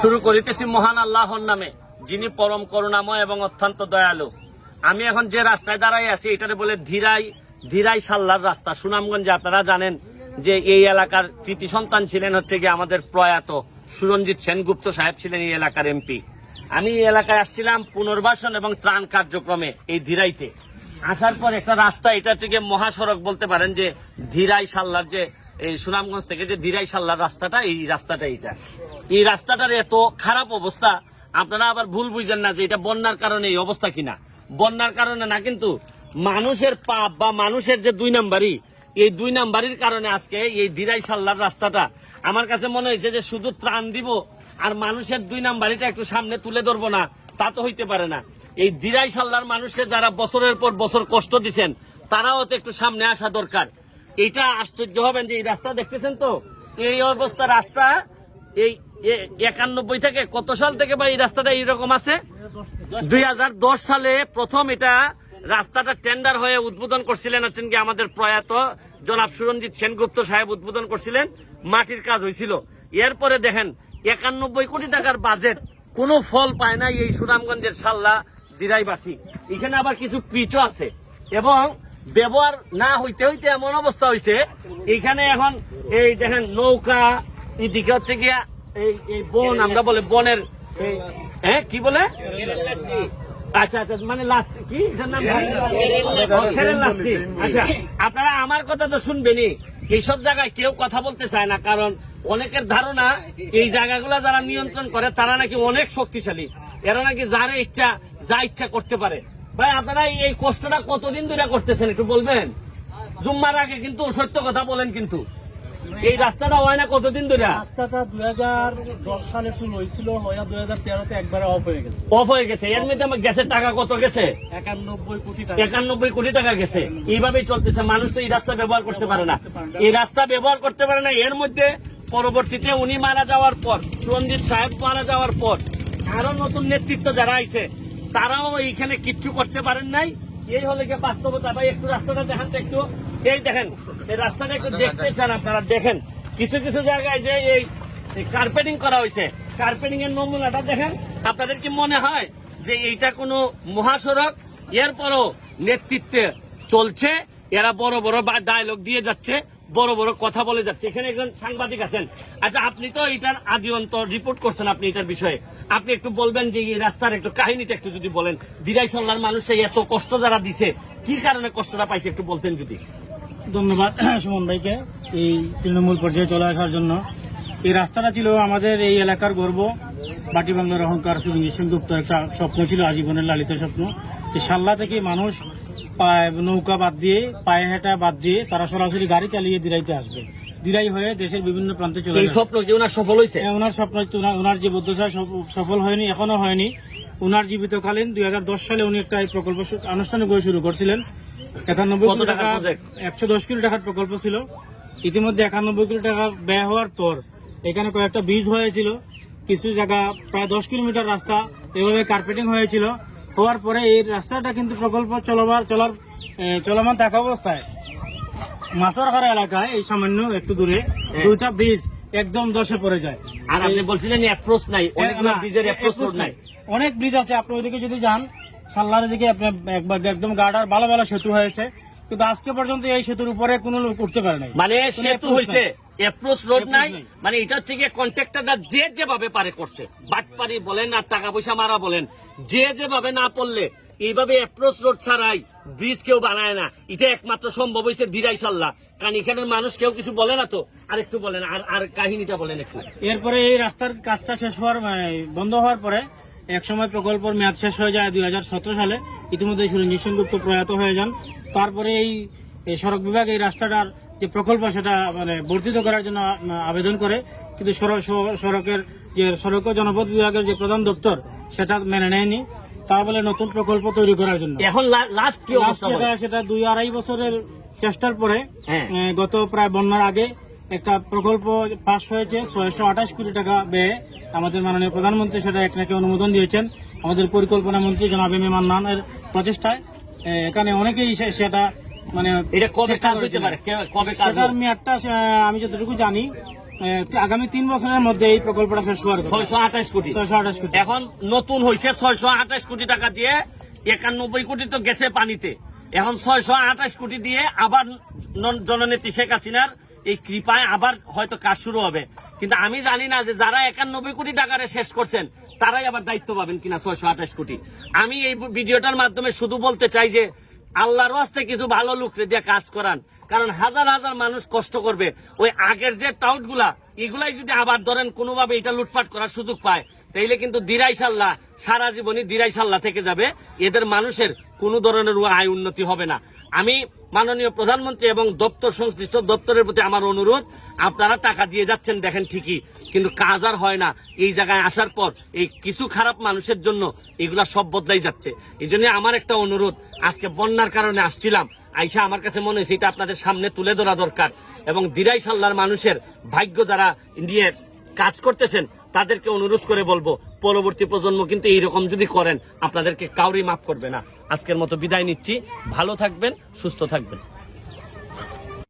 শুরু করিতেছি মহান আল্লাহর নামে, যিনি পরম করুণাময় এবং অত্যন্ত দয়ালু। আমি এখন যে রাস্তায় দাঁড়াই আছি, এটারে বলে ধীরাই ধীরাই সাল্লার রাস্তা। সুনামগঞ্জে আপনারা জানেন যে এই এলাকার কৃতি সন্তান ছিলেন হচ্ছে গিয়ে আমাদের প্রয়াত সুরঞ্জিত সেনগুপ্ত সাহেব ছিলেন এই এলাকার এমপি। আমি এই এলাকায় আসছিলাম পুনর্বাসন এবং ত্রাণ কার্যক্রমে এই ধীরাইতে। আসার পর একটা রাস্তা, এটা হচ্ছে গিয়ে মহাসড়ক বলতে পারেন যে ধীরাই সাল্লার যে এই সুনামগঞ্জ থেকে যে ধীরাই সাল্লার রাস্তাটা, এই রাস্তাটা এইটা। এই রাস্তাটার এত খারাপ অবস্থা, আপনারা আবার ভুল বুঝেন না যে এটা বন্যার কারণে এই অবস্থা কিনা। বন্যার কারণে না, কিন্তু মানুষের পাপ বা মানুষের যে দুই নাম্বারই, এই দুই নাম্বারির কারণে আজকে এই দিরাই সাল্লার রাস্তাটা। আমার কাছে মনে হয়েছে যে শুধু ত্রাণ দিব আর মানুষের দুই নাম্বারিটা একটু সামনে তুলে ধরবো না, তা তো হইতে পারে না। এই দিরাই সাল্লার মানুষের যারা বছরের পর বছর কষ্ট দিছেন, তারাও তো একটু সামনে আসা দরকার। এটা আশ্চর্য হবেন যে এই রাস্তা দেখতেছেন তো? এই অবস্থা রাস্তা, এই একানব্বই থেকে কত সাল থেকে বা এই রাস্তাটা এইরকম আছে? দুই সালে প্রথম এটা রাস্তাটা টেন্ডার হয়ে উদ্বোধন করছিলেন হচ্ছেন কি আমাদের প্রয়াত জনাব সুরঞ্জিত সেনগুপ্ত সাহেব উদ্বোধন করছিলেন, মাটির কাজ হয়েছিল এরপরে দেখেন, একানব্বই কোটি টাকার বাজেট কোনো ফল পায় না এই সুনামগঞ্জের সাল্লা দিরাইবাসী। এখানে আবার কিছু পিচও আছে। এবং ব্যবহার না হইতে হইতে এমন অবস্থা হয়েছে এখানে এখন এই দেখেন নৌকা, এদিকে হচ্ছে গিয়া এই বন, আমরা বলে বনের হ্যাঁ কি বলে? আচ্ছা আচ্ছা মানে। আচ্ছা আপনারা আমার কথা তো শুনবেনই। এইসব জায়গায় কেউ কথা বলতে চায় না, কারণ অনেকের ধারণা এই জায়গাগুলো যারা নিয়ন্ত্রণ করে, তারা নাকি অনেক শক্তিশালী। এরা নাকি যারা ইচ্ছা, যা ইচ্ছা করতে পারে। ভাই আপনারা এই- কষ্টটা কতদিন ধরে করতেছেন একটু বলবেন? জুম্মার আগে কিন্তু সত্য কথা বলেন কিন্তু। এই রাস্তাটা হয় না কতদিন ধরে? রাস্তাটা দুই হাজার দশ সালে শুরু হয়েছিল হয়ে দুই হাজার তেরোতে একবারে অফ হয়ে গেছে। অফ হয়ে গেছে। এর মধ্যে আমার গ্যাসের টাকা কত গেছে? একানব্বই কোটি টাকা। একানব্বই কোটি টাকা গেছে। এইভাবেই চলতেছে। মানুষ তো এই রাস্তা ব্যবহার করতে পারে না। এই রাস্তা ব্যবহার করতে পারে না। এর মধ্যে পরবর্তীতে উনি মারা যাওয়ার পর সুরঞ্জিত সাহেব মারা যাওয়ার পর আরও নতুন নেতৃত্ব যারা আইছে তারাও এইখানে কিচ্ছু করতে পারেন নাই। এই হলে গিয়ে বাস্তবতা। ভাই একটু রাস্তাটা দেখান তো একটু। এই দেখেন এই রাস্তাটা একটু দেখতে চান আপনারা। দেখেন কিছু কিছু জায়গায় যে এই কার্পেটিং করা হয়েছে। কার্পেটিং এর নমুনাটা দেখেন। আপনাদের কি মনে হয় যে এইটা কোনো মহাসড়ক? এরপরও নেতৃত্বে চলছে। এরা বড় বড় ডায়লগ দিয়ে যাচ্ছে। বড় বড় কথা বলে যাচ্ছে। এখানে একজন সাংবাদিক আছেন। আচ্ছা আপনি তো এটার আদি অন্ত রিপোর্ট করছেন আপনি এটার বিষয়ে। আপনি একটু বলবেন যে এই রাস্তার একটু কাহিনীটা একটু যদি বলেন। দিরাই সাল্লার মানুষে এত কষ্ট যারা দিছে, কি কারণে কষ্টটা পাইছে একটু বলতেন যদি। ধন্যবাদ, সুমন ভাইকে। এই তৃণমূল পর্যায়ে চলে আসার জন্য। এই রাস্তাটা ছিল আমাদের এই এলাকার গর্ব। বাটি বাংলার অহংকার সুরঞ্জিত একটা স্বপ্ন ছিল, আজীবনের লালিত স্বপ্ন। সাল্লা থেকে মানুষ নৌকা বাদ দিয়ে পায়ে হেঁটা বাদ দিয়ে তারা সরাসরি গাড়ি চালিয়ে দিরাইতে আসবে। দিরাই হয়ে দেশের বিভিন্ন প্রান্তে চলে এই স্বপ্ন কি ওনার সফল হয়েছে হ্যাঁ, ওনার স্বপ্ন ওনার- যে বুদ্ধচায় সফল হয়নি এখনও হয়নি। ওনার জীবিতকালীন দুই হাজার দশ সালে উনি একটা প্রকল্প আনুষ্ঠানিকভাবে শুরু করছিলেন। একানব্বই কোটি টাকা একশো দশ কোটি টাকার প্রকল্প ছিল। ইতিমধ্যে একানব্বই কোটি টাকা ব্যয় হওয়ার পর এখানে কয়েকটা ব্রিজ হয়েছিল। কিছু জায়গা প্রায় দশ কিলোমিটার রাস্তা এভাবে কার্পেটিং হয়েছিল। হওয়ার পরে এই রাস্তাটা কিন্তু প্রকল্প চলবার চলার চলমান থাকা অবস্থায়। মাছরখারা এলাকায় এই সামান্য একটু দূরে দুইটা ব্রিজ একদম দশে পড়ে যায়। আর আপনি বলছিলেন অ্যাপ্রোচ নাই অনেকগুলো ব্রিজের অ্যাপ্রোচ নাই। অনেক ব্রিজ আছে আপনি ওইদিকে যদি যান সাল্লার দিকে আপনি একবার একদম গার্ডার ভালো ভালো সেতু হয়েছে। কিন্তু আজকে পর্যন্ত এই সেতুর উপরে কোনো লোক উঠতে পারে নাই। মানে সেতু হয়েছে। অ্যাপ্রোচ রোড নাই। মানে এটা হচ্ছে গিয়ে কন্ট্রাক্টররা যে যেভাবে পারে করছে। বাটপারি বলেন আর টাকা পয়সা মারা বলেন। যে যেভাবে না পড়লে এইভাবে অ্যাপ্রোচ রোড ছাড়াই ব্রিজ কেউ বানায় না। এটা একমাত্র সম্ভব হয়েছে দিরাই সাল্লাহ কারণ এখানের মানুষ কেউ কিছু বলে না তো। আর একটু বলেন আর আর কাহিনীটা বলেন একটু। এরপরে এই রাস্তার কাজটা শেষ হওয়ার মানে, বন্ধ হওয়ার পরে এক সময় প্রকল্পের মেয়াদ শেষ হয়ে যায় দুই হাজার সতেরো সালে। ইতিমধ্যে সুরঞ্জিত সেনগুপ্ত প্রয়াত হয়ে যান। তারপরে এই সড়ক বিভাগ এই রাস্তাটার যে প্রকল্প সেটা মানে বর্ধিত করার জন্য আবেদন করে। কিন্তু সড়কের যে সড়ক ও জনপথ বিভাগের যে প্রধান দপ্তর সেটা মেনে নেয়নি। তারা বলে নতুন প্রকল্প তৈরি করার জন্য। এখন লাস্ট কি অবস্থা সেটা দুই আড়াই বছরের চেষ্টার পরে হ্যাঁ। গত প্রায় বন্যার আগে একটা প্রকল্প পাস হয়েছে ছয়শো আঠাশ কোটি টাকা ব্যয়ে। আমাদের মাননীয় প্রধানমন্ত্রী সেটা একনাকে অনুমোদন দিয়েছেন। আমাদের পরিকল্পনা মন্ত্রী জনাব এম এ মান্নানের প্রচেষ্টায়। এখানে অনেকেই সেটা মানে এটা কবে কাজ হইতে পারে? কবে কাজ সেটার মেয়াদটা আমি যতটুকু জানি আগামী তিন বছরের মধ্যে এই প্রকল্পটা শেষ হওয়ার কথা। ছয়শো আঠাশ কোটি। ছয়শো আঠাশ কোটি। এখন নতুন হয়েছে ছয়শো আঠাশ কোটি টাকা দিয়ে একানব্বই কোটি তো গেছে পানিতে। এখন ছয়শো আঠাশ কোটি দিয়ে আবার জননেত্রী শেখ হাসিনার এই কৃপায় আবার হয়তো কাজ শুরু হবে। কিন্তু আমি জানি না যে যারা একানব্বই কোটি টাকারে শেষ করছেন তারাই আবার দায়িত্ব পাবেন কিনা ছয়শো আঠাশ কোটি। আমি এই ভিডিওটার মাধ্যমে শুধু বলতে চাই যে আল্লাহর ওয়াস্তে কিছু ভালো লোকরে দিয়ে কাজ করান। কারণ হাজার হাজার মানুষ কষ্ট করবে। ওই আগের যে টাউটগুলা এগুলাই যদি আবার ধরেন, কোনোভাবে এটা লুটপাট করার সুযোগ পায়। তাইলে কিন্তু দিরাই সাল্লাহ সারা জীবনই দিরাই সাল্লাহ থেকে যাবে। এদের মানুষের কোনো ধরনের আয় উন্নতি হবে না। আমি মাননীয় প্রধানমন্ত্রী এবং দপ্তর সংশ্লিষ্ট দপ্তরের প্রতি আমার অনুরোধ, আপনারা টাকা দিয়ে যাচ্ছেন, দেখেন ঠিকই, কিন্তু কাজ আর হয় না। এই জায়গায় আসার পর এই কিছু খারাপ মানুষের জন্য এগুলা সব বদলাই যাচ্ছে। এই জন্য আমার একটা অনুরোধ, আজকে বন্যার কারণে আসছিলাম, আইসা আমার কাছে মনে হয়েছে এটা আপনাদের সামনে তুলে ধরা দরকার। এবং দিরাই সাল্লার মানুষের ভাগ্য যারা নিয়ে কাজ করতেছেন তাদেরকে অনুরোধ করে বলব, পরবর্তী প্রজন্ম কিন্তু এইরকম যদি করেন, আপনাদেরকে কাউরি মাফ করবে না। আজকের মতো বিদায় নিচ্ছি। ভালো থাকবেন, সুস্থ থাকবেন।